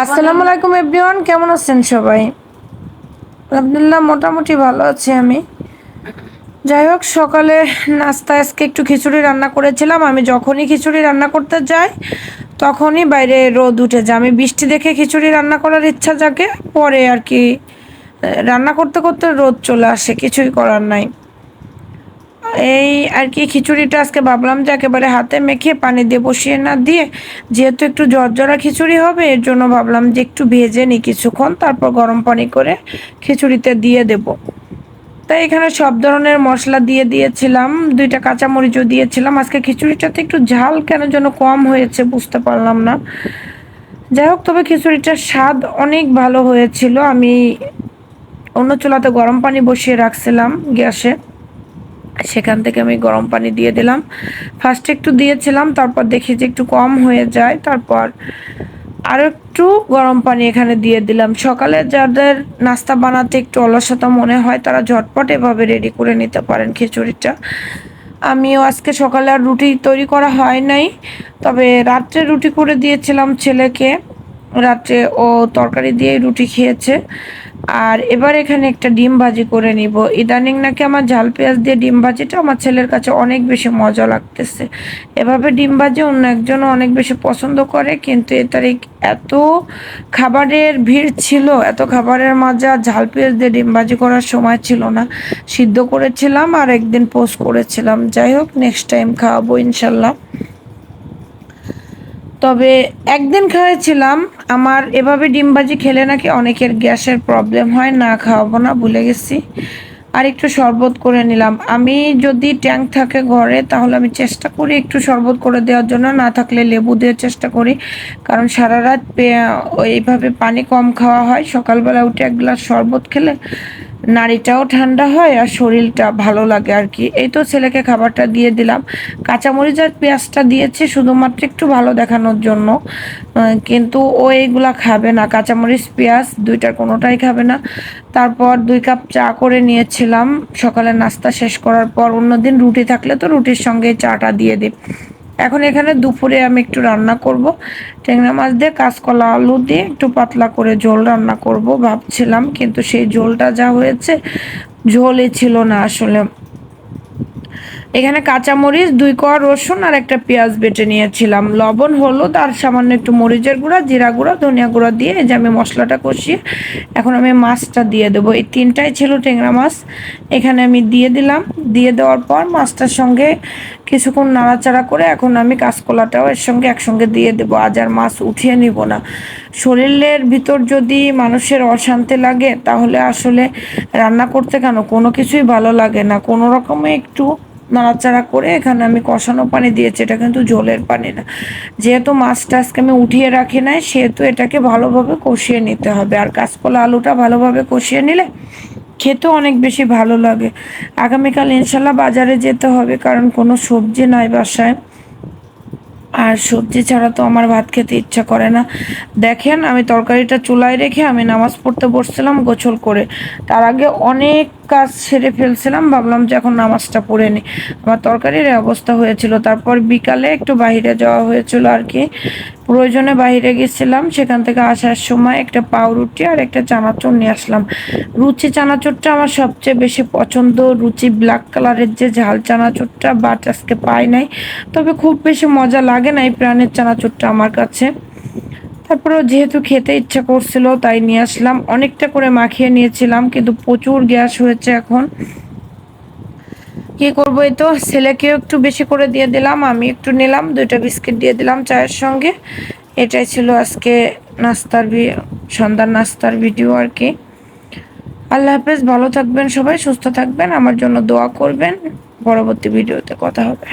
আসসালামু আলাইকুম এভরিওয়ান, কেমন আছেন সবাই? আলহামদুলিল্লাহ, মোটামুটি ভালো আছি আমি। যাই হোক, সকালে নাস্তা আজকে একটু খিচুড়ি রান্না করেছিলাম। আমি যখনই খিচুড়ি রান্না করতে যাই, তখনই বাইরে রোদ উঠে যায় আমি বৃষ্টি দেখে খিচুড়ি রান্না করার ইচ্ছা জাগে, পরে আর কি, রান্না করতে করতে রোদ চলে আসে, কিছুই করার নাই। এই আর কি খিচুড়িটা আজকে ভাবলাম যে একেবারে হাতে মেখে পানি দিয়ে বসিয়ে না দিয়ে যেহেতু একটু জর্জরা খিচুড়ি হবে, এর জন্য ভাবলাম যে একটু ভেজে নিই কিছুক্ষণ, তারপর গরম পানি করে খিচুড়িতে দিয়ে দেব। তাই এখানে সব ধরনের মশলা দিয়ে দিয়েছিলাম, দুইটা কাঁচামরিচও দিয়েছিলাম। আজকে খিচুড়িটাতে একটু ঝাল কেন যেন কম হয়েছে বুঝতে পারলাম না। যাই হোক, তবে খিচুড়িটার স্বাদ অনেক ভালো হয়েছিল। আমি অন্য চুলাতে গরম পানি বসিয়ে রাখছিলাম গ্যাসে। সেখান থেকে আমি গরম পানি দিয়ে দিলাম। ফার্স্টে একটু দিয়েছিলাম, তারপর দেখি যে একটু কম হয়ে যায়, তারপর আরও একটু গরম পানি এখানে দিয়ে দিলাম। সকালে যাদের নাস্তা বানাতে একটু অলসতা মনে হয়, তারা ঝটপট এভাবে রেডি করে নিতে পারেন খিচুড়িটা। আমিও আজকে সকালে আর রুটি তৈরি করা হয় নাই, তবে রাত্রে রুটি করে দিয়েছিলাম ছেলেকে। রাত্রে ও তরকারি দিয়েই রুটি খেয়েছে। আর এবার এখানে একটা ডিম ভাজি করে নিব। ইদানিং নাকি আমার ঝাল পেঁয়াজ দিয়ে ডিম ভাজিটা আমার ছেলের কাছে অনেক বেশি মজা লাগতেছে। এভাবে ডিম ভাজি অন্য একজনও অনেক বেশি পছন্দ করে, কিন্তু এ তারিখ এত খাবারের ভিড় ছিল, এত খাবারের মজা, ঝাল পেঁয়াজ দিয়ে ডিম ভাজি করার সময় ছিল না। সিদ্ধ করেছিলাম আর একদিন পোস্ট করেছিলাম। যাই হোক নেক্সট টাইম খাওয়াবো ইনশাল্লাহ। তবে একদিন খাওয়াইছিলাম। আমার এভাবে ডিমবাজি খেলে নাকি অনেকের গ্যাসের প্রবলেম হয়, না খাওয়াবো না, ভুলে গেছি। আর একটু শরবত করে নিলাম। আমি যদি ট্যাঙ্ক থাকে ঘরে, তাহলে আমি চেষ্টা করি একটু শরবত করে দেওয়ার জন্য। না থাকলে লেবু দেওয়ার চেষ্টা করি। কারণ সারা রাত এইভাবে পানি কম খাওয়া হয়। সকালবেলা উঠে এক গ্লাস শরবত খেলে নাড়িটাও ঠান্ডা হয় আর শরীরটা ভালো লাগে আর কি। এই তো ছেলেকে খাবারটা দিয়ে দিলাম। কাঁচামরিচ আর পেঁয়াজটা দিয়েছি শুধুমাত্র একটু ভালো দেখানোর জন্য। কিন্তু ও এইগুলা খাবে না। কাঁচামরিচ, পেঁয়াজ দুইটার কোনোটাই খাবে না। তারপর দুই কাপ চা করে নিয়েছিলাম। সকালে নাস্তা শেষ করার পর অন্যদিন রুটি থাকলে তো রুটির সঙ্গে চাটা দিয়ে দিই এখন এখানে দুপুরে আমি একটু রান্না করব। ট্যাংরা মাছ দিয়ে কাঁচকলা আলু দিয়ে একটু পাতলা করে ঝোল রান্না করব ভাবছিলাম, কিন্তু সেই ঝোলটা যা হয়েছে ঝোলই ছিল না আসলে। এখানে কাঁচামরিচ, দুই কোয়া রসুন আর একটা পেঁয়াজ বেটে নিয়েছিলাম। লবণ, হলুদ আর সামান্য একটু মরিচের গুঁড়া, জিরা গুঁড়া, ধনিয়া গুঁড়া দিয়ে যে আমি মশলাটা কষিয়ে এখন আমি মাছটা দিয়ে দেবো। এই তিনটাই ছিল টেংরা মাছ। এখানে আমি দিয়ে দিলাম। দিয়ে দেওয়ার পর মাছটার সঙ্গে কিছুক্ষণ নাড়াচাড়া করে এখন আমি কাঁচকলাটাও এর সঙ্গে একসঙ্গে দিয়ে দেবো। আজ আর মাছ উঠিয়ে নিব না। শরীরের ভিতর যদি মানুষের অশান্তি লাগে, তাহলে আসলে রান্না করতে কেন? কোনো কিছুই ভালো লাগে না। কোনো রকমে একটু নাড়াচাড়া করে এখানে আমি কষানো পানি দিয়েছি। এটা কিন্তু জলের পানি না। যেহেতু মাছটা আজকে আমি উঠিয়ে রাখি নাই, সেহেতু এটাকে ভালোভাবে কষিয়ে নিতে হবে। আর কাঁচকলা আলুটা ভালোভাবে কষিয়ে নিলে খেতেও অনেক বেশি ভালো লাগে। আগামীকাল ইনশাল্লাহ বাজারে যেতে হবে, কারণ কোনো সবজি নাই বাসায়। আর সবজি ছাড়া তো আমার ভাত খেতে ইচ্ছা করে না। দেখেন, আমি তরকারিটা চুলায় রেখে আমি নামাজ পড়তে বসছিলাম গোছল করে। তার আগে অনেক কাজ সেরে ফেলছিলাম, ভাবলাম যে এখন নামাজটা পড়ে নিই আমার তরকারির অবস্থা হয়েছিল, তারপর বিকালে একটু বাহিরে যাওয়া হয়েছিল আর কি। প্রয়োজনে বাহিরে গেছিলাম, সেখান থেকে আসার সময় একটা পাউরুটি আর একটা চানাচুর নিয়ে আসলাম। রুচি চানাচুরটা আমার সবচেয়ে বেশি পছন্দ, রুচি ব্ল্যাক কালারের যে ঝাল চানাচুরটা বাট আজকে পাই নাই। তবে খুব বেশি মজা লাগে না এই প্রাণের চানাচুরটা আমার কাছে। তারপরে যেহেতু খেতে ইচ্ছা করছিল, তাই নিয়ে আসলাম। অনেকটা করে মাখিয়ে নিয়েছিলাম, কিন্তু প্রচুর গ্যাস হয়েছে এখন। কি করব এই তো? ছেলেকেও একটু বেশি করে দিয়ে দিলাম, আমি একটু নিলাম, দুইটা বিস্কিট দিয়ে দিলাম চায়ের সঙ্গে। এটাই ছিল আজকে নাস্তার সন্ধ্যার নাস্তার ভিডিও আর কি। আল্লাহ হাফেজ, ভালো থাকবেন সবাই, সুস্থ থাকবেন, আমার জন্য দোয়া করবেন। পরবর্তী ভিডিওতে কথা হবে।